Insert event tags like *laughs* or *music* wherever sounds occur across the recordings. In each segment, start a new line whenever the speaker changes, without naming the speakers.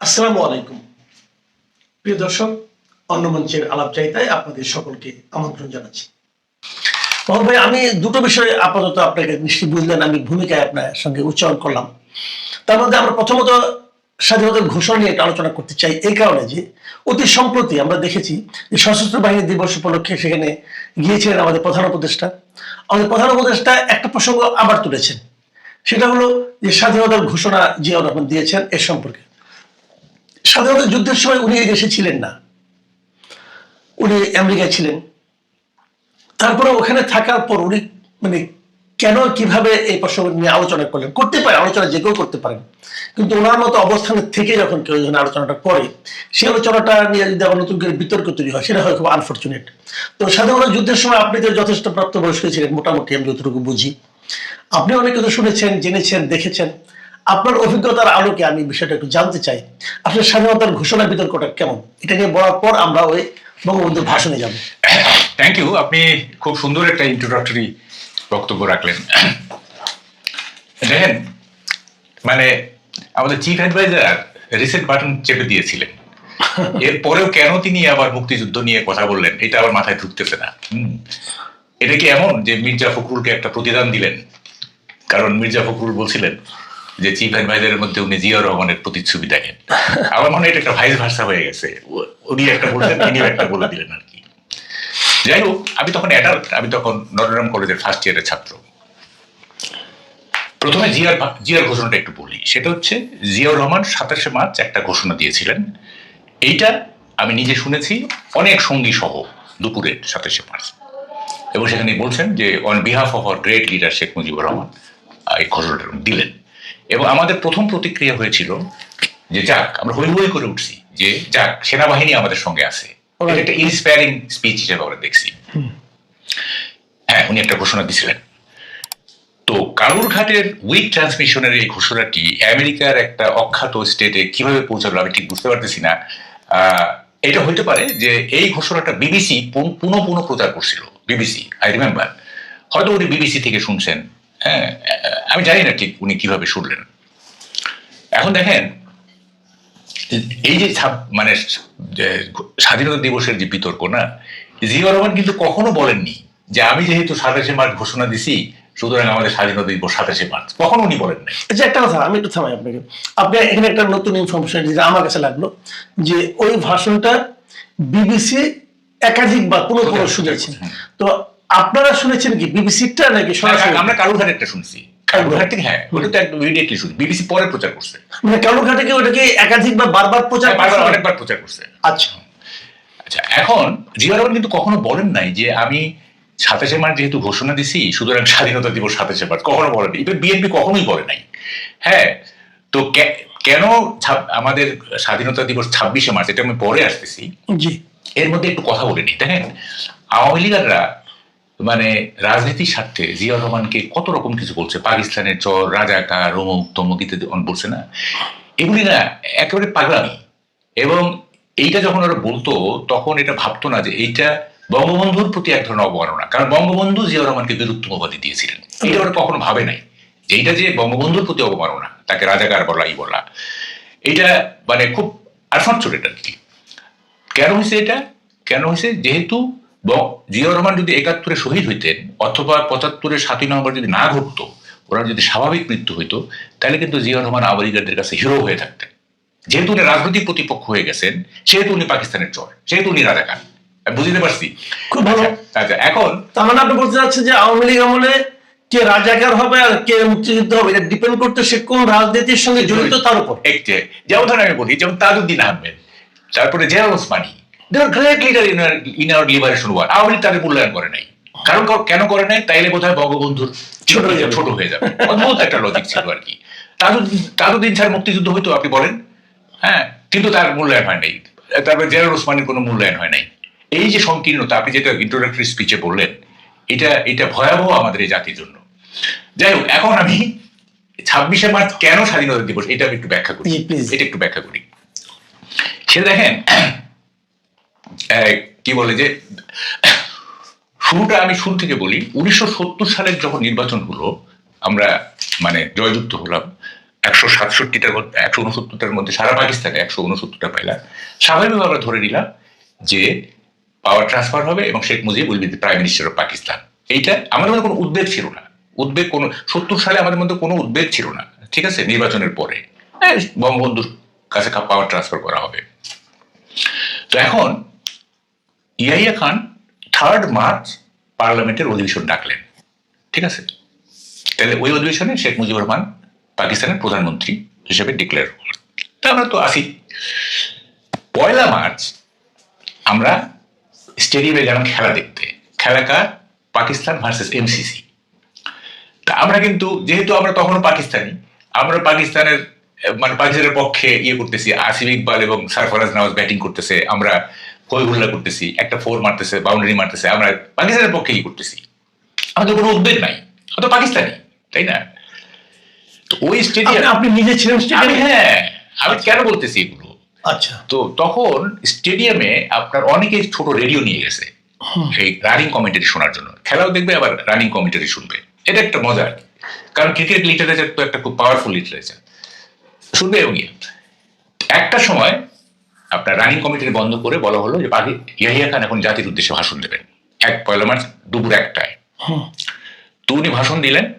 আসসালামু আলাইকুম। প্রিয় দর্শক, অন্য মঞ্চের আলাপ চাইতায় আপনাদের সকলকে আমন্ত্রণ জানাচ্ছি। মোহন ভাই, আমি দুটো বিষয়ে আপাতত আপনাকে নিশ্চয়ই বুঝলেন, আমি ভূমিকায় আপনার সঙ্গে উচ্চারণ করলাম। তার মধ্যে আমরা প্রথমত স্বাধীনতার ঘোষণা নিয়ে একটা আলোচনা করতে চাই, এই কারণে যে অতি সম্প্রতি আমরা দেখেছি যে সশস্ত্র বাহিনী দিবস উপলক্ষে সেখানে গিয়েছিলেন আমাদের প্রধান উপদেষ্টা। আমাদের প্রধান উপদেষ্টা একটা প্রসঙ্গ আবার তুলেছেন। সেটা হলো যে স্বাধীনতার ঘোষণা জিয়াউর রহমান দিয়েছেন এর সম্পর্কে। স্বাধীনতা যুদ্ধের সময় উনি এই দেশে ছিলেন না। উনি আমেরিকায় ছিলেন। তারপরে ওখানে থাকার পর উনি মানে কেন, কীভাবে এই প্রসঙ্গ নিয়ে আলোচনা করলেন? করতে পারে, আলোচনা যে কেউ করতে পারেন। কিন্তু ওনার মতো অবস্থানের থেকে যখন কেউ যখন আলোচনাটা করে, সেই আলোচনাটা নিয়ে যদি আবার নতুন করে বিতর্ক তৈরি হয়, সেটা হয় খুব আনফর্চুনেট তো সাধারণত যুদ্ধের সময় আপনি তো যথেষ্ট প্রাপ্তবয়স্ক ছিলেন, মোটামুটি আমি যতটুকু বুঝি। আপনি অনেক কিছু শুনেছেন, জেনেছেন, দেখেছেন। আপনার অভিজ্ঞতার আলোকে আমি বিষয়টা একটু জানতে চাই। আসলে স্বাধীনতার ঘোষণা বিতর্কটা কেমন? এটা নিয়ে বলার পর আমরা ওই বঙ্গবন্ধুর ভাষণে যাব।
থ্যাংক ইউ আপনি খুব সুন্দর একটা ইন্ট্রোডাক্টরি বক্তব্য রাখলেন। দেখেন মানে আমাদের চিফ অ্যাডভাইজার রিসেট বাটন চেপে দিয়েছিলেন। এরপরেও কেন তিনি আবার মুক্তিযুদ্ধ নিয়ে কথা বললেন, এটা আবার মাথায় ঢুকতেছে না। এটা কি এমন যে মির্জা ফখরুলকে একটা প্রতিদান দিলেন? কারণ মির্জা ফখরুল বলছিলেন যে চিফ অ্যাডভাইজারের মধ্যে উনি জিয়া রহমানের প্রতিচ্ছবি দেখেন। আমার মনে হয় এটা একটা ভাইস ভার্সা হয়ে গেছে। উনি একটা বললেন তিনিও একটা বলে দিলেন আর কি। যাই হোক, আমি তখন অ্যাডাল্ট আমি তখন নটরডাম কলেজের ফার্স্ট ইয়ারের ছাত্র। প্রথমে জিয়ার জিয়ার ঘোষণাটা একটু বলি। সেটা হচ্ছে, জিয়াউর রহমান সাতাশে মার্চ একটা ঘোষণা দিয়েছিলেন। এইটা আমি নিজে শুনেছি, অনেক সঙ্গী সহ দুপুরের সাতাশে মার্চ। এবং সেখানে বলছেন যে on behalf of our great leader Sheikh Mujibur Rahman এই ঘোষণাটা দিলেন। এবং আমাদের প্রথম প্রতিক্রিয়া হয়েছিল যে যাক আমরা হই হই করে উঠছি যে যাক সেনাবাহিনী আমাদের সঙ্গে আছে। একটা ইন্সপায়ারিং স্পিচ হিসেবে আমরা দেখছি। হ্যাঁ উনি একটা ঘোষণা দিছিলেন তো কালুরঘাটের উইক ট্রান্সমিশনের এই ঘোষণাটি আমেরিকার একটা অখ্যাত স্টেটে কীভাবে পৌঁছালো আমি ঠিক বুঝতে পারতেছি না। আহ, এটা হইতে পারে যে এই ঘোষণাটা বিবিসি পুনঃ পুনঃ প্রচার করছিল বিবিসি আই রিমেম্বার হয়তো উনি বিবিসি থেকে শুনছেন। হ্যাঁ আমি জানি না ঠিক উনি কীভাবে শুনলেন। এখন দেখেন এই যে মানে স্বাধীনতা দিবসের যে বিতর্ক না? জিয়া রহমান কিন্তু কখনো বলেননি যে আমি যেহেতু সাতাশে মার্চ ঘোষণা দিছি সুতরাং আমাদের স্বাধীনতা দিবস সাতাশে মার্চ। কখনো উনি বলেন নাই
আচ্ছা একটা কথা আমি একটু থামাই আপনাকে। আপনি এখানে একটা নতুন ইনফরমেশন যেটা আমার কাছে লাগল যে ওই ভাষণটা বিবিসি একাধিকবার পুরো পুরো শুনেছেন তো আপনারা শুনেছেন কি বিবিসিটা নাকি সরাসরি?
আমরা একটা শুনছি? কালুরঘাট থেকে হ্যাঁ ওটা তো একদম ইমিডিয়েটলি শুনি বিবিসি পরে প্রচার করছে।
মানে কালুরঘাটে কি ওটাকে একাধিকবার বারবার প্রচার
হ্যাঁ, বারবার? অনেকবার প্রচার করছে।
আচ্ছা।
আচ্ছা এখন জিয়া রহমান কিন্তু কখনো বলেন নাই যে আমি সাতাশে মার্চ যেহেতু ঘোষণা দিছি সুতরাং স্বাধীনতা দিবস সাতাশে মার্চ কখনো বলেনি। বিএনপি কখনোই বলে নাই। হ্যাঁ তো কেন আমাদের স্বাধীনতা দিবস ছাব্বিশে মার্চ এটা আমি পরে আসতেছি।
জি।
এর মধ্যে একটু কথা বলে নিই দেখেন। আওয়ামী লীগাররা মানে রাজনীতির স্বার্থে জিয়া রহমানকে কত রকম কিছু বলছে? পাকিস্তানের চর রাজাকার অমুক তমুক ইত্যাদি বলছে না? এগুলি না একেবারে পাগলামি। এবং এইটা যখন ওরা বলতো তখন এটা ভাবতো না যে এইটা বঙ্গবন্ধুর প্রতি এক ধরনের অবমাননা। কারণ বঙ্গবন্ধু জিয়া রহমানকে উপাধি দিয়েছিলেন। এটা ওরা কখনো ভাবে নাই। যে এইটা যে বঙ্গবন্ধুর প্রতি অবমাননা তাকে রাজাকার বলা এই বলা এটা মানে খুব আনফর্চুনেট আর কি। কেন হয়েছে এটা? কেন হয়েছে যেহেতু জিয়াউর রহমান যদি একাত্তরে শহীদ হইতেন অথবা পঁচাত্তরে সাতই নভেম্বর যদি না ঘটতো ওরা যদি স্বাভাবিক মৃত্যু হইতো তাহলে কিন্তু জিয়াউর রহমান আওয়ামীদের কাছে হিরো হয়ে থাকতেন। যেহেতু উনি রাজনৈতিক প্রতিপক্ষ হয়ে গেছেন সেহেতু উনি পাকিস্তানের চর সেহেতু উনি রাজাকার আমি বুঝতে পারছি?
খুব ভালো।
আচ্ছা, আচ্ছা এখন
তার মানে আপনি বলতে চাচ্ছেন যে আওয়ামী লীগ আমলে কে রাজাকার হবে আর কে মুক্তিযুদ্ধ হবে এটা ডিপেন্ড করতে সে কোন রাজনীতির সঙ্গে জড়িত তার উপর?
যেমন ধরেন আমি বলি যেমন তাজউদ্দিন আহমেদ তারপরে Ziaul Osmani great leader in our liberation war Awami League তাদের মূল্যায়ন করে নাই। কারণ কেন করে নাই? তাইলে বোধহয় বঙ্গবন্ধুর
ছোট হয়ে যাবে।
ছোট হয়ে যাবে। অদ্ভুত একটা লজিক ছিল আর কি। তাজউদ্দিন ছাড় মুক্তিযুদ্ধ হইতো আপনি বলেন। হ্যাঁ কিন্তু তার মূল্যায়ন হয় নাই। তারপরে জিয়াউল ওসমানের কোনো মূল্যায়ন হয় নাই। এই যে সংকীর্ণতা আপনি যেটা ইন্ট্রোডাক্টরি স্পিচে বললেন এটা এটা ভয়াবহ আমাদের এই জাতির জন্য। যাই হোক এখন আমি ছাব্বিশে মার্চ কেন স্বাধীনতা দিবস এটা আমি একটু ব্যাখ্যা করি. এটা একটু ব্যাখ্যা করি। সে দেখেন কি বলে যে শুরুটা আমি শুরু থেকে বলি। উনিশশো সত্তর সালের যখন নির্বাচন হলো আমরা মানে জয়যুক্ত হলাম একশো সাতষট্টিটার মধ্যে একশো উনসত্তরটার মধ্যে সারা পাকিস্তানে একশো উনসত্তরটা পাইলা স্বাভাবিকভাবে আমরা ধরে নিলাম যে পাওয়ার ট্রান্সফার হবে এবং Sheikh Mujib will be prime minister of Pakistan এইটা আমাদের মধ্যে কোনো উদ্বেগ ছিল না। উদ্বেগ কোনো সত্তর সালে আমাদের মধ্যে কোনো উদ্বেগ ছিল না। ঠিক আছে? নির্বাচনের পরে। হ্যাঁ, বঙ্গবন্ধুর কাছে পাওয়ার ট্রান্সফার করা হবে। তো এখন ইয়াহিয়া খান থার্ড মার্চ পার্লামেন্টের অধিবেশন ডাকলেন। ঠিক আছে? তাহলে ওই অধিবেশনে শেখ মুজিবুর রহমান পাকিস্তানের প্রধানমন্ত্রী হিসেবে ডিক্লেয়ার করলেন তা আমরা তো আসি। পয়লা মার্চ আমরা স্টেডিয়ামে গেলাম খেলা দেখতে। খেলাকার পাকিস্তান ভার্সেস এমসিসি তা আমরা কিন্তু, যেহেতু আমরা তখনও পাকিস্তানি, আমরা পাকিস্তানের মানে পাকিস্তানের পক্ষে ইয়ে করতেছি আসিফ ইকবাল এবং সারফরাজ নওয়াজ ব্যাটিং করতেছে, আমরা হইহুল্লা করতেছি? একটা ফোর মারতেছে বাউন্ডারি মারতেছে আমরা পাকিস্তানের পক্ষে ই করতেছি? আমাদের কোনো উদ্বেগ নাই অত পাকিস্তানি তাই না? তো ওই স্টেডিয়াম
আপনি নিজে ছিলেন
হ্যাঁ আমি কেন বলতেছি এগুলো?
আচ্ছা।
তো তখন স্টেডিয়ামে আপনার অনেকে ছোট রেডিও নিয়ে গেছে এই রানিং কমেন্টারি শোনার জন্য। খেলাও দেখবে আবার রানিং কমেন্টারি শুনবে। এটা একটা মজা আর কি। কারণ ক্রিকেট লিটারেচার তো একটা খুব পাওয়ারফুল লিটারেচার শুনবে এবং ইয়ে। একটা সময় আপনার রানিং কমিটি বন্ধ করে বলা হলো যে পাখি ইয়াহিয়া খান এখন জাতির উদ্দেশ্যে ভাষণ দেবেন। এক পয়লা মার্চ দুপুর একটায়। তো উনি ভাষণ দিলেন।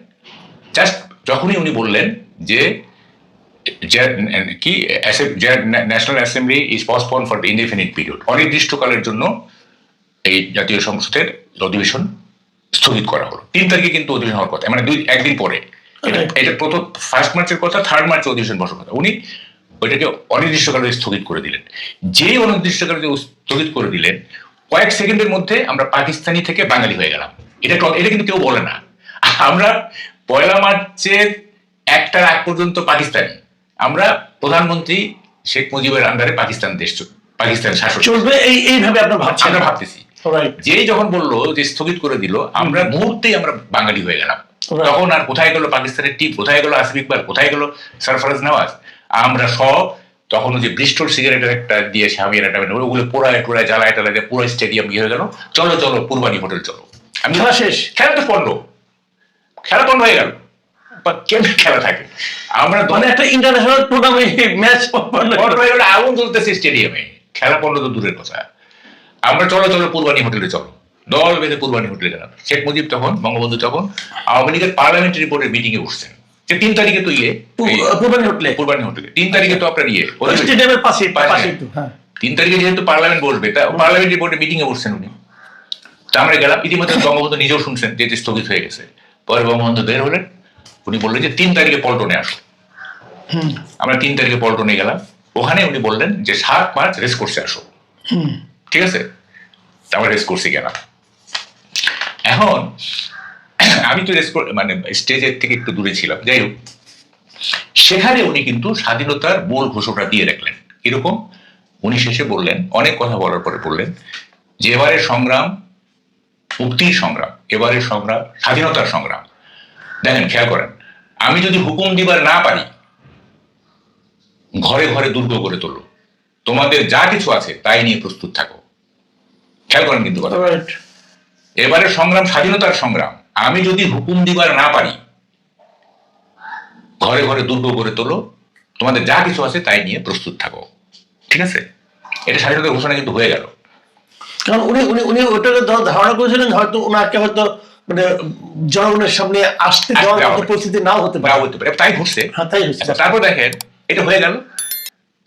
জাস্ট যখনই উনি বললেন যে কি national assembly is postpone for indefinite period অনির্দিষ্টকালের জন্য এই জাতীয় সংসদের অধিবেশন স্থগিত করা হলো। তিন তারিখে কিন্তু অধিবেশন হওয়ার কথা। মানে দুই একদিন পরে। এটা- এটা প্রথম ফার্স্ট মার্চের কথা থার্ড মার্চে অধিবেশন বসার কথা। উনি ওইটাকে অনির্দিষ্টকালে স্থগিত করে দিলেন। যেই অনির্দিষ্টকালে স্থগিত করে দিলেন কয়েক সেকেন্ডের মধ্যে আমরা পাকিস্তানি থেকে বাঙালি হয়ে গেলাম। এটা এটা কিন্তু কেউ বলে না। আমরা পয়লা মার্চের একটার আগ পর্যন্ত পাকিস্তানি। আমরা প্রধানমন্ত্রী শেখ মুজিবের আন্ডারে পাকিস্তান দেশ পাকিস্তান শাসক
চলবে এই এইভাবে আপনার ভাবছেন?
আমরা ভাবতেছি। যেই যখন বলল যে স্থগিত করে দিল আমরা মুহূর্তেই আমরা বাঙালি হয়ে গেলাম। তখন আর কোথায় গেল পাকিস্তানের টিম? কোথায় গেল আসিফ ইকবাল? কোথায় গেল সরফরাজ নওয়াজ? আমরা সব তখন ওই যে ব্রিস্টোর সিগারেটের একটা দিয়ে স্বামীর একটা ওগুলো পোড়ায় টোড়ায় জ্বালায় টালায় পুরো স্টেডিয়াম ইয়ে হয়ে গেল। চলো চলো কুরবানি হোটেল চলো। আমি
খেলা শেষ?
খেলা তো পড়ল খেলা বন্ধ হয়ে গেল। বা কেমন খেলা থাকে? আমরা
মানে একটা ইন্টারন্যাশনাল টুর্নামেন্ট ম্যাচ
আগুন জ্বলতেছে স্টেডিয়ামে খেলা পড়ল তো দূরের কথা। আমরা চলো চলো কুরবানি হোটেলে চলো। দল বেঁধে কুরবানি হোটেলে গেলাম। শেখ মুজিব তখন বঙ্গবন্ধু তখন আওয়ামী লীগের পার্লামেন্টারি বোর্ডের মিটিং এ উঠছেন। যে তিন তারিখে তো ইয়ে
পূর্বানি হোটেলে
কুরবানি হোটেলে তিন তারিখে তো আপনার ইয়ে
স্টেডিয়ামের পাশে হ্যাঁ।
তিন তারিখে যেহেতু পার্লামেন্ট বসবে তা পার্লামেন্টারি বোর্ডে মিটিং এ বসছেন উনি। তা আমরা গেলাম ইতিমধ্যে বঙ্গবন্ধু নিজেও শুনছেন যে স্থগিত হয়ে গেছে। পরে বঙ্গবন্ধু বের হলেন উনি বললেন যে তিন তারিখে পল্টনে আসো আমরা তিন তারিখে পল্টনে গেলাম। ওখানে উনি বললেন যে সাত মার্চ রেস কোর্সে আসো। ঠিক আছে? আমরা রেস কোর্সে গেলাম। এখন আমি তো মানে স্টেজের থেকে একটু দূরে ছিলাম। যাই হোক সেখানে উনি কিন্তু স্বাধীনতার মূল ঘোষণা দিয়ে রাখলেন। কীরকম? উনি শেষে বললেন অনেক কথা বলার পরে বললেন যে এবারের সংগ্রাম মুক্তির সংগ্রাম এবারের সংগ্রাম স্বাধীনতার সংগ্রাম। দেখেন খেয়াল করেন আমি যদি হুকুম দিবার না পারি ঘরে ঘরে দুর্গ করে তোলো। তোমাদের যা কিছু আছে তাই নিয়ে প্রস্তুত থাকো। খেয়াল করেন কিন্তু কথা এবারে সংগ্রাম স্বাধীনতার সংগ্রাম। আমি যদি হুকুম দিবার না পারি ঘরে ঘরে দুর্গ করে তোলো তোমাদের যা কিছু আছে তাই নিয়ে প্রস্তুত থাকো। ঠিক আছে? এটা স্বাধীনতার ঘোষণা কিন্তু হয়ে গেল।
কারণ উনি উনি উনি ওটাকে ধারণা করেছিলেন হয়তো ওনাকে হয়তো মানে জনগণের সামনে আসতে দেওয়ার মতো। পরিস্থিতি নাও হতে পারে।
হতে পারে। তাই ঘটছে।
হ্যাঁ তাই হচ্ছে
আচ্ছা তারপর দেখেন এটা হয়ে গেল।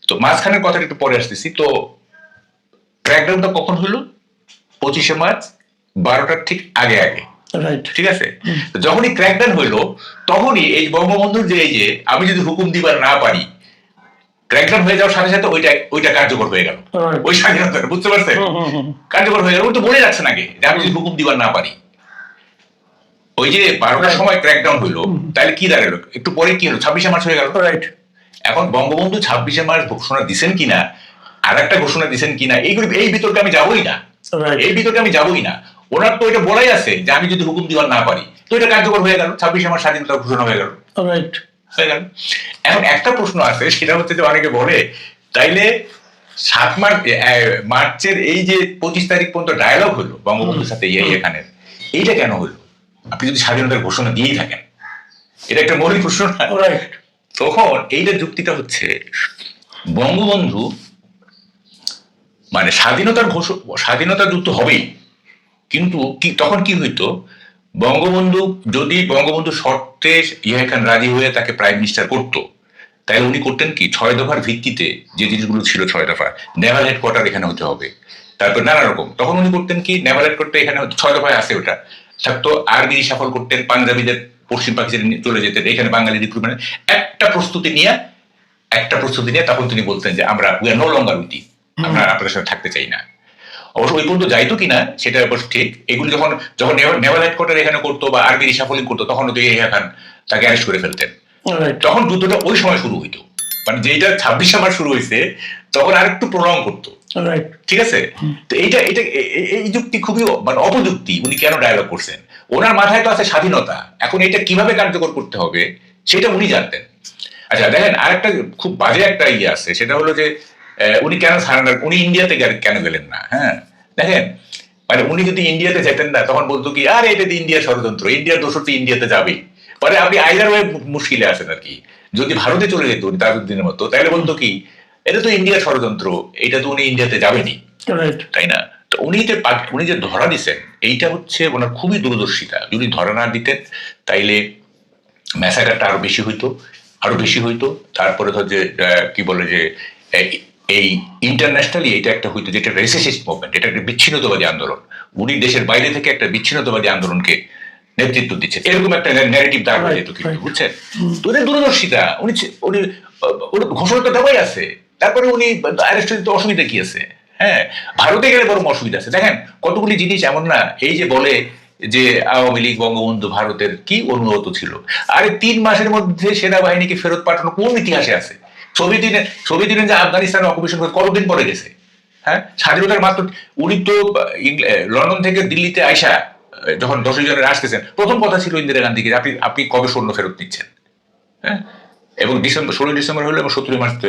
তো মাঝখানের কথাটা একটু পরে আসতেছি। তো ক্র্যাকডাউনটা কখন হলো? পঁচিশে মার্চ বারোটার ঠিক আগে আগে। ঠিক আছে? যখনই ক্র্যাকডাউন হইল তখনই এই বঙ্গবন্ধুর যে এই যে আমি যদি হুকুম দিবার না পারি ক্র্যাকডাউন হয়ে যাওয়ার সাথে সাথে ওইটা ওইটা কার্যকর হয়ে গেল। ওই বুঝতে পারছেন। কার্যকর হয়ে গেল। তো বলে আগে যে আমি যদি হুকুম দিবার না পারি। ওই যে বারোটার. সময় ক্র্যাকডাউন হইল তাহলে কি দাঁড়াল? একটু পরে কি হলো? ছাব্বিশে মার্চ হয়ে গেল।
রাইট
এখন বঙ্গবন্ধু ছাব্বিশে মার্চ ঘোষণা দিছেন কিনা আর একটা ঘোষণা দিছেন কিনা এইগুলো এই বিতর্কে আমি যাবোই না। এই বিতর্কে আমি যাবোই না। ওনার তো এটা বলাই আছে যে আমি যদি হুকুম দিবার না পারি। তো এটা কার্যকর হয়ে গেল ছাব্বিশে মার্চ স্বাধীনতার ঘোষণা হয়ে গেল।
রাইট
হয়ে গেল। এখন একটা প্রশ্ন আছে সেটা হচ্ছে যে অনেকে বলে তাইলে সাত মার্চ মার্চের এই যে পঁচিশ তারিখ পর্যন্ত ডায়লগ হলো বঙ্গবন্ধুর সাথে ইয়ে এখানের এইটা কেন হলো? আপনি যদি স্বাধীনতার ঘোষণা দিয়েই থাকেন। এটা একটা মৌলিক প্রশ্ন তখন এইটা যুক্তিটা হচ্ছে বঙ্গবন্ধু মানে স্বাধীনতার ঘোষ স্বাধীনতা যুক্ত হবেই। কিন্তু কি তখন কি হইতো? বঙ্গবন্ধু যদি বঙ্গবন্ধু শর্তে ইয়া খান রাজি হয়ে তাকে প্রাইম মিনিস্টার করতো তাহলে উনি করতেন কি? ছয় দফার ভিত্তিতে যে জিনিসগুলো ছিল ছয় দফা নেভাল হেডকোয়ার্টার এখানে হতে হবে তারপর নানা রকম। তখন উনি করতেন কি? নেভাল হেডকোয়ার্টার এখানে ছয় দফায় আসে ওটা। থাকতো আর্মি সাফল করতেন পাঞ্জাবিদের পশ্চিম পাকিস্তানে চলে যেতেন এখানে বাঙালি রিক্রুটমেন্ট একটা প্রস্তুতি নিয়ে একটা প্রস্তুতি নিয়ে তখন তিনি বলতেন যে আমরা উই আর নো লঙ্গার উইথি আমরা আপনাদের সাথে থাকতে চাই না। অবশ্য ওই পর্যন্ত যাইতো কিনা সেটা অবশ্য ঠিক। এগুলি যখন যখন নেভাল হেডকোয়ার্টার এখানে করতো বা আর্মি রিসাফলিং করতো তখন তো ইয়া খান তাকে অ্যারেস্ট করে ফেলতেন। তখন যুদ্ধটা ওই সময় শুরু হইতো। মানে যেটা ছাব্বিশ সামার শুরু হয়েছে তখন আর একটু প্রলং করতো ঠিক আছে? তো এইটা এটা এই যুক্তি খুবই মানে অপযুক্তি উনি কেন ডায়লগ করছেন? ওনার মাথায় তো আছে স্বাধীনতা। এখন এটা কীভাবে কার্যকর করতে হবে সেটা উনি জানতেন। আচ্ছা দেখেন আরেকটা খুব বাজে একটা ইয়ে আছে সেটা হলো যে উনি কেন সারেন্ডার উনি ইন্ডিয়াতে কেন গেলেন না? হ্যাঁ? দেখেন মানে উনি যদি ইন্ডিয়াতে যেতেন না তখন বলতো কি আরে এটা ইন্ডিয়া ষড়যন্ত্র ইন্ডিয়ার দোষটি ইন্ডিয়াতে যাবেই। পরে আপনি আইদার ওয়ে মুশকিলে আছেন আর কি। যদি ভারতে চলে যেত উনি তাজউদ্দিনের মতো তাহলে বলতো কি এটা তো ইন্ডিয়ার ষড়যন্ত্র এটা তো উনি ইন্ডিয়াতে যাবেনি তাই না? তো উনি যে উনি যে ধরা দিছেন এইটা হচ্ছে ওনার খুবই দূরদর্শিতা। যদি ধরা না দিতেন তাইলে ম্যাসাকারটা আরও বেশি হইতো আরও বেশি হইতো। তারপরে ধর যে কি বলে যে এই- ইন্টারন্যাশনালি এটা একটা হইতো যেটা রেসিসিস্ট মুভমেন্ট এটা একটা বিচ্ছিন্নতাবাদী আন্দোলন। উনি দেশের বাইরে থেকে একটা বিচ্ছিন্নতাবাদী আন্দোলনকে নেতৃত্ব দিচ্ছেন। এরকম একটা ন্যারেটিভ দাঁড় হয়ে যেত কিন্তু. বুঝছেন? তো এদের দূরদর্শিতা উনি উনি ওর ঘোষণাটা দেওয়াই আছে। তারপরে উনি অ্যারেস্ট হতে অসুবিধা কি আছে? হ্যাঁ ভারতে গেলে বরং অসুবিধা আছে। দেখেন কতগুলি জিনিস এমন না এই যে বলে যে আওয়ামী লীগ বঙ্গবন্ধু ভারতের কি অনুগত ছিল। আরে তিন মাসের মধ্যে সেনাবাহিনীকে ফেরত পাঠানো কোন ইতিহাসে আছে? সোভিয়েত ইউনিয়ন সোভিয়েত ইউনিয়ন যে আফগানিস্তানে অকুপেশন করে কতদিন পরে গেছে? হ্যাঁ? স্বাধীনতার মাত্র, উনি তো লন্ডন থেকে দিল্লিতে আইসা যখন দশই জনের আসতেছেন প্রথম কথা ছিল ইন্দিরা গান্ধীকে, আপনি আপনি কবে সৈন্য ফেরত নিচ্ছেন? হ্যাঁ? এবং ডিসেম্বর, ষোলোই ডিসেম্বর হলো এবং সতেরোই মার্চ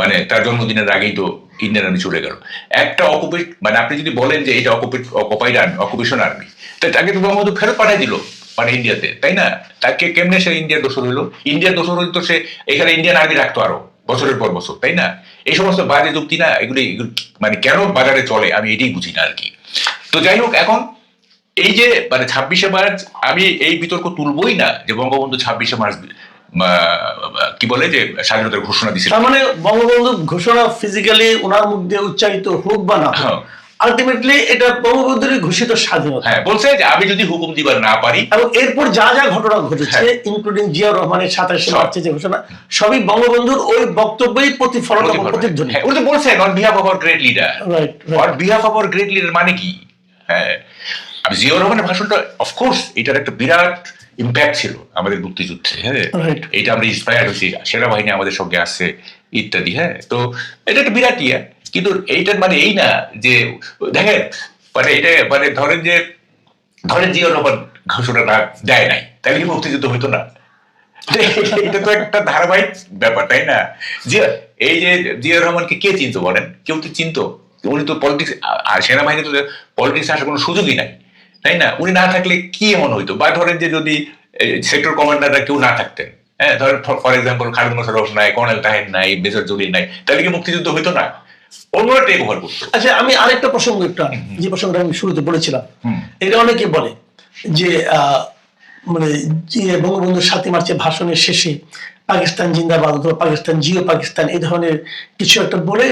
মানে তার জন্মদিনের আগেই তো ইন্ডিয়ান আর্মি চলে গেল। একটা অকুপেট মানে আপনি যদি বলেন যে এটা occupied occupied army occupation army তাই তাকে তো বঙ্গবন্ধু ফেরত পাঠাই দিল মানে ইন্ডিয়াতে, তাই না? তাকে কেমনে সে ইন্ডিয়ার দোষর হইল ইন্ডিয়ার দোষর হইল তো সে, এখানে ইন্ডিয়ান আর্মি রাখতো আরও। বছরের পর বছর তাই না? এই সমস্ত বাজে যুক্তি না এগুলি মানে কেন বাজারে চলে আমি এটাই বুঝি না আর কি। তো যাই হোক এখন এই যে মানে ছাব্বিশে মার্চ আমি এই বিতর্ক তুলবই না যে বঙ্গবন্ধু ছাব্বিশে মার্চ আহ, কি বলে যে স্বাধীনতার ঘোষণা দিচ্ছে
তার মানে বঙ্গবন্ধু ঘোষণা ফিজিক্যালি ওনার মধ্যে দিয়ে উচ্চারিত হোক বা না
হ্যাঁ।
আলটিমেটলি এটা বঙ্গবন্ধুরই ঘোষিত স্বাধীনতা।
হ্যাঁ বলছে যে আমি যদি হুকুম দিবার না পারি
এবং এরপর যা যা ঘটনা ঘটেছে
হ্যাঁ।
ইনক্লুডিং জিয়া রহমানের সাতাশে মার্চে যে ঘোষণা সবই বঙ্গবন্ধুর ওই বক্তব্যই প্রতিফলন এবং প্রতিধ্বনি।
হ্যাঁ উনি তো বলছেন on behalf of our great leader
right
on behalf of our great leader মানে কি? হ্যাঁ। আমি জিয়াউর রহমানের ভাষণটা অফকোর্স এটার একটা বিরাট ইম্প্যাক্ট ছিল আমাদের মুক্তিযুদ্ধে। হ্যাঁ। এটা আমরা ইন্সপায়ার হয়েছি। সেনাবাহিনী আমাদের সঙ্গে আসছে ইত্যাদি হ্যাঁ? তো এটা একটা বিরাট ইয়ে। কিন্তু এইটার মানে এই না যে, দেখেন মানে এটা মানে ধরেন যে, ধরেন জিয়াউর রহমান ঘোষণাটা দেয় নাই, তাহলে কি মুক্তিযুদ্ধ হইতো না? এটা তো একটা ধারাবাহিক ব্যাপার, তাই না? যে এই যে জিয়াউর রহমানকে কে চিনতো বলেন? কেউ তো চিনতো। উনি তো পলিটিক্স সেনাবাহিনী তো পলিটিক্স আসার কোনো সুযোগই নাই, তাই না? উনি না থাকলে কি এমন হইতো? বা ধরেন যে যদি সেক্টর কমান্ডাররা কেউ না থাকতেন হ্যাঁ ধরেন ফর এক্সাম্পল খালেদ মোশারফ নাই কর্নেল তাহের নাই মেজর জলিল নাই তাহলে কি মুক্তিযুদ্ধ হইতো না? অন্যরা টেক ওভার করতো।
আচ্ছা আমি আরেকটা প্রসঙ্গ একটু যে প্রসঙ্গটা আমি শুরুতে বলেছিলাম। এটা অনেকে বলে যে মানে যে বঙ্গবন্ধুর সাতই মার্চের ভাষণের শেষে পাকিস্তান জিন্দাবাদ অথবা পাকিস্তান জিও পাকিস্তান এই ধরনের কিছু একটা বলে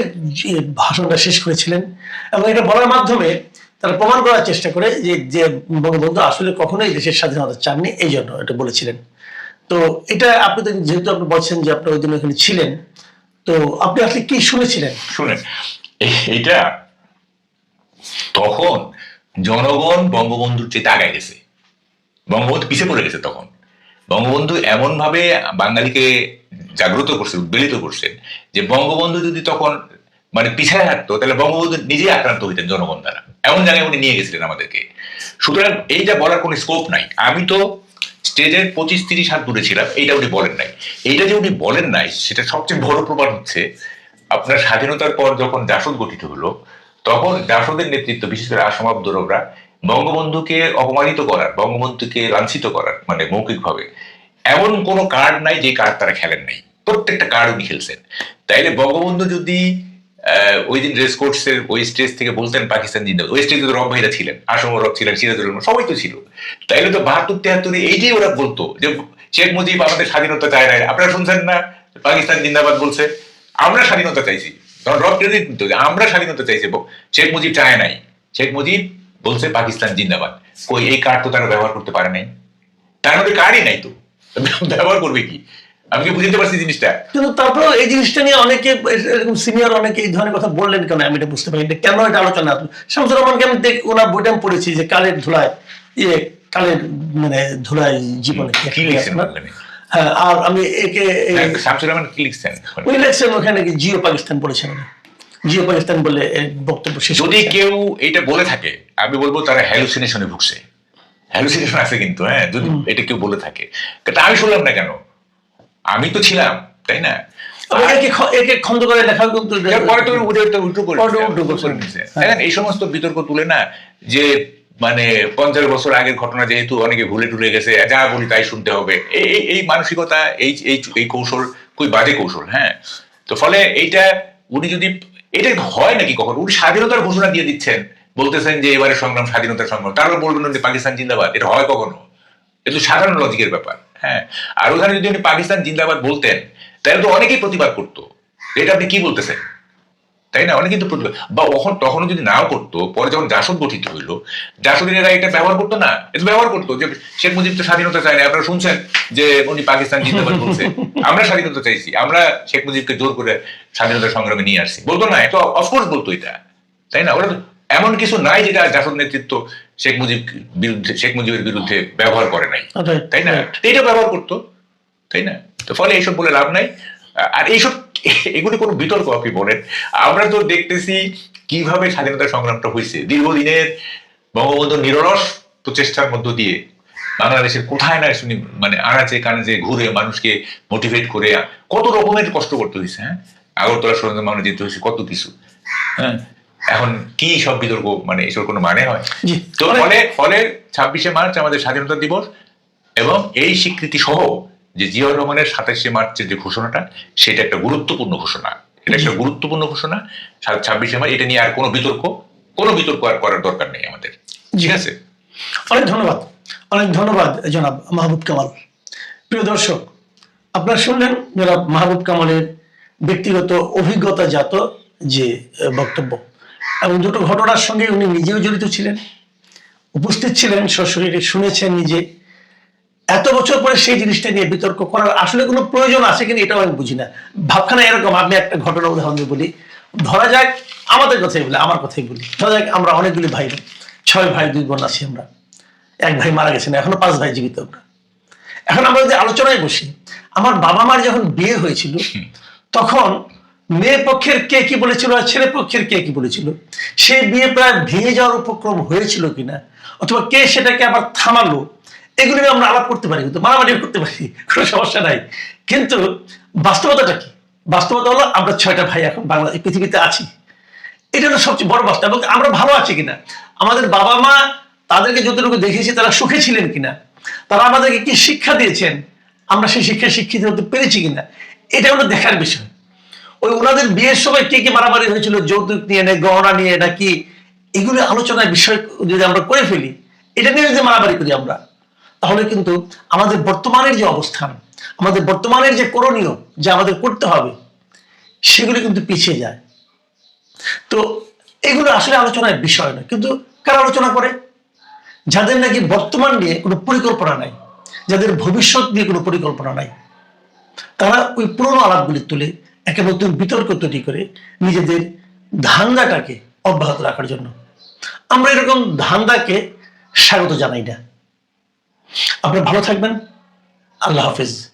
ভাষণটা শেষ করেছিলেন। এবং এটা বলার মাধ্যমে তারা প্রমাণ করার চেষ্টা করে যে যে বঙ্গবন্ধু আসলে কখনোই দেশের স্বাধীনতা চাননি এই জন্য এটা বলেছিলেন। তো এটা আপনি তো যেহেতু আপনি বলছেন যে আপনি ওই দিন ওখানে ছিলেন, তো আপনি আসলে কি শুনেছিলেন?
শুনেন এইটা তখন জনগণ বঙ্গবন্ধুর চেয়ে আগায় গেছে। বঙ্গবন্ধু পিছিয়ে পড়ে গেছে তখন। বঙ্গবন্ধু এমন ভাবে বাঙালিকে জাগ্রত করছে, উদ্বেলিত করছেন যে বঙ্গবন্ধু যদি তখন মানে পিছায় হাঁটতো, তাহলে বঙ্গবন্ধু নিজেই আক্রান্ত হইতেন জনগণ দ্বারা। এমন জায়গায় উনি নিয়ে গেছিলেন আমাদেরকে। সুতরাং এইটা বলার কোনো স্কোপ নাই। আমি তো স্টেজের পঁচিশ, তিরিশ হাত দূরে ছিলাম, এইটা উনি বলেন নাই। এইটা যে উনি বলেন নাই, সেটা সবচেয়ে বড় প্রমাণ হচ্ছে, আপনার স্বাধীনতার পর যখন জাসদ গঠিত হলো, তখন জাসদের নেতৃত্ব, বিশেষ করে আসাম আব্দুরবরা, বঙ্গবন্ধুকে অপমানিত করার, বঙ্গবন্ধুকে লাঞ্ছিত করার মানে মৌখিকভাবে, এমন কোনো কার্ড নাই যে কার্ড তারা খেলেন নাই। প্রত্যেকটা কার্ড উনি খেলছেন। তাইলে বঙ্গবন্ধু যদি ওই দিন রেস কোর্সের ওই স্টেজ থেকে বলতেন পাকিস্তান জিন্দাবাদ। ওই স্টেজে তো রব ভাইরা ছিলেন, আসম রব ছিলেন, সিরাজুল রহমান সবাই তো ছিল। তাইলে তো বাহাত্তর, তেহাত্তরে এইটাই ওরা বলতো যে শেখ মুজিব আমাদের স্বাধীনতা চায় না আপনারা শুনছেন না? পাকিস্তান জিন্দাবাদ বলছে। আমরা স্বাধীনতা চাইছি। তখন রব ক্রেডিট নিত যে আমরা স্বাধীনতা চাইছি শেখ মুজিব চায় নাই। শেখ মুজিব বলছে পাকিস্তান জিন্দাবাদ। কই, এই কার্ড তো তারা ব্যবহার করতে পারে নাই। তার মধ্যে কার্ডই নাই তো। *laughs* ব্যবহার করবে কি? আমি কি বুঝতে পারছি জিনিসটা?
কিন্তু তারপরে এই জিনিসটা নিয়ে অনেকে এরকম সিনিয়র অনেকে এই ধরনের কথা বললেন কেন? আমি এটা বুঝতে পারিনি। কেন এটা আলোচনা? শামসুর রহমানকে আমি দেখ ওনার বইটা আমি পড়েছি যে কালের ধুলায় ইয়ে কালের মানে ধুলায় জীবনে হ্যাঁ আর আমি একে
শামসুর রহমান কি লিখছেন?
ওই লেখছেন ওখানে জিও পাকিস্তান উনি। জিও পাকিস্তান বলে বক্তব্য শেষ
যদি কেউ এটা বলে থাকে আমি বলব তারা হ্যালুসিনেশনে ভুগছে। হ্যালুসিনেশন আছে কিন্তু হ্যাঁ যদি এটা কেউ বলে থাকে। আমি শুনলাম না কেন? আমি তো ছিলাম তাই না? এই সমস্ত বিতর্ক তুলে না যে মানে পঞ্চাশ বছর আগের ঘটনা যেহেতু অনেকে ভুলে টুলে গেছে যা বলি তাই শুনতে হবে। এই এই- মানসিকতা এই এই এই কৌশল খুবই বাজে কৌশল হ্যাঁ? তো ফলে এইটা উনি যদি এটা হয় নাকি কখনো? উনি স্বাধীনতার ঘোষণা দিয়ে দিচ্ছেন বলতেছেন যে এবারে সংগ্রাম স্বাধীনতার সংগ্রাম। তারপর বলবেন যে পাকিস্তান জিন্দাবাদ এটা হয় কখনো? এটা সাধারণ লজিকের ব্যাপার। হ্যাঁ আর ওখানে যদি উনি পাকিস্তান জিন্দাবাদ বলতেন, তাহলে তো অনেকেই প্রতিবাদ করতো। এটা আপনি কি বলতেছেন? তাই না? অনেকে কিন্তু প্রতিবাদ বা তখন তখনও যদি নাও করতো, পরে যখন জাসদ গঠিত হইল জাসদের এরা এটা ব্যবহার করতো না? এটা ব্যবহার করতো যে শেখ মুজিব তো স্বাধীনতা চায় না আপনারা শুনছেন যে উনি পাকিস্তান জিন্দাবাদ বলছে। আমরা স্বাধীনতা চাইছি। আমরা শেখ মুজিবকে জোর করে স্বাধীনতা সংগ্রামে নিয়ে আসছি। বলতো না তো অফকোর্স বলতো এটা। তাই না? ওরা এমন কিছু নাই যেটা জাসদ নেতৃত্ব শেখ মুজিব বিরুদ্ধে শেখ মুজিবের বিরুদ্ধে ব্যবহার করে নাই। তাই না? এটা ব্যবহার করতো তাই না? তো ফলে এইসব বলে লাভ নাই। আর এইসব এগুলি কোনো বিতর্ক আপনি বলেন। আমরা তো দেখতেছি কীভাবে স্বাধীনতা সংগ্রামটা হয়েছে দীর্ঘদিনের বঙ্গবন্ধু নিরলস প্রচেষ্টার মধ্য দিয়ে বাংলাদেশের কোথায় না শুনি মানে আনাচে কানাচে ঘুরে মানুষকে মোটিভেট করে কত রকমের কষ্ট করতে হয়েছে হ্যাঁ? আগরতলা সরঞ্জাম বাংলা যেতে হয়েছে কত কিছু হ্যাঁ? এখন কি সব বিতর্ক মানে এসব কোনো মানে হয়? তো ফলে ফলে ছাব্বিশে মার্চ আমাদের স্বাধীনতা দিবস এবং এই স্বীকৃতি সহ যে জিয়াউর রহমানের সাতাশে মার্চের যে ঘোষণাটা সেটা একটা গুরুত্বপূর্ণ ঘোষণা। এটা একটা গুরুত্বপূর্ণ ঘোষণা। ছাব্বিশে মার্চ এটা নিয়ে আর কোনো বিতর্ক কোনো বিতর্ক আর করার দরকার নেই আমাদের। ঠিক আছে?
অনেক ধন্যবাদ। অনেক ধন্যবাদ জনাব মাহবুব কামাল। প্রিয় দর্শক আপনারা শুনলেন জনাব মাহবুব কামালের ব্যক্তিগত অভিজ্ঞতাজাত যে বক্তব্য। এবং দুটো ঘটনার সঙ্গে উনি নিজেও জড়িত ছিলেন। উপস্থিত ছিলেন সশরীরে শুনেছেন নিজে। এত বছর পরে সেই জিনিসটা নিয়ে বিতর্ক করার আসলে কোনো প্রয়োজন আছে কিনা এটাও আমি বুঝি না। ভাবখানা এরকম আমি একটা ঘটনা উদাহরণ দিয়ে বলি। ধরা যাক আমাদের কথাই বলি আমার কথাই বলি। ধরা যাক আমরা অনেকগুলি ভাই ছয় ভাই দুই বোন আছি আমরা। এক ভাই মারা গেছেন এখনও পাঁচ ভাই জীবিত আমরা। এখন আমরা যদি আলোচনায় বসি আমার বাবা মার যখন বিয়ে হয়েছিল তখন মেয়ে পক্ষের কে কি বলেছিল আর ছেলে পক্ষের কে কি বলেছিল? সে বিয়ে প্রায় ভেঙে যাওয়ার উপক্রম হয়েছিল কিনা? অথবা কে সেটাকে আবার থামালো? এগুলো আমরা আলাপ করতে পারি, কিন্তু মারামারি করতে পারি, কোনো সমস্যা নাই। কিন্তু বাস্তবতাটা কি? বাস্তবতা হলো আমরা ছয়টা ভাই এখন বাংলা পৃথিবীতে আছি। এটা হলো সবচেয়ে বড় বাস্তব, এবং আমরা ভালো আছি কিনা? আমাদের বাবা মা তাদেরকে যতটুকু দেখেছি তারা সুখে ছিলেন কিনা? তারা আমাদেরকে কি শিক্ষা দিয়েছেন? আমরা সেই শিক্ষায় শিক্ষিত হতে পেরেছি কিনা? এটা হলো দেখার বিষয়। ওই ওনাদের বিয়ের সময় কি কি মারামারি হয়েছিল, যৌতুক নিয়ে না গহনা নিয়ে নাকি এগুলো আলোচনার বিষয় যদি আমরা করে ফেলি, এটা নিয়ে যদি মারামারি করি আমরা, তাহলে কিন্তু আমাদের বর্তমানের যে অবস্থান, আমাদের বর্তমানের যে করণীয় যে আমাদের করতে হবে, সেগুলো কিন্তু পিছিয়ে যায়। তো এগুলো আসলে আলোচনার বিষয় না কিন্তু কারা আলোচনা করে? যাদের নাকি বর্তমান নিয়ে কোনো পরিকল্পনা নাই, যাদের ভবিষ্যৎ নিয়ে কোনো পরিকল্পনা নাই, তারা ওই পুরনো আলাপগুলি তুলে একটা নতুন বিতর্ক তৈরি করে নিজেদের ধান্দাটাকে অব্যাহত রাখার জন্য। আমরা এরকম ধান্দাকে স্বাগত জানাই না। আপনারা ভালো থাকবেন। আল্লাহ হাফেজ।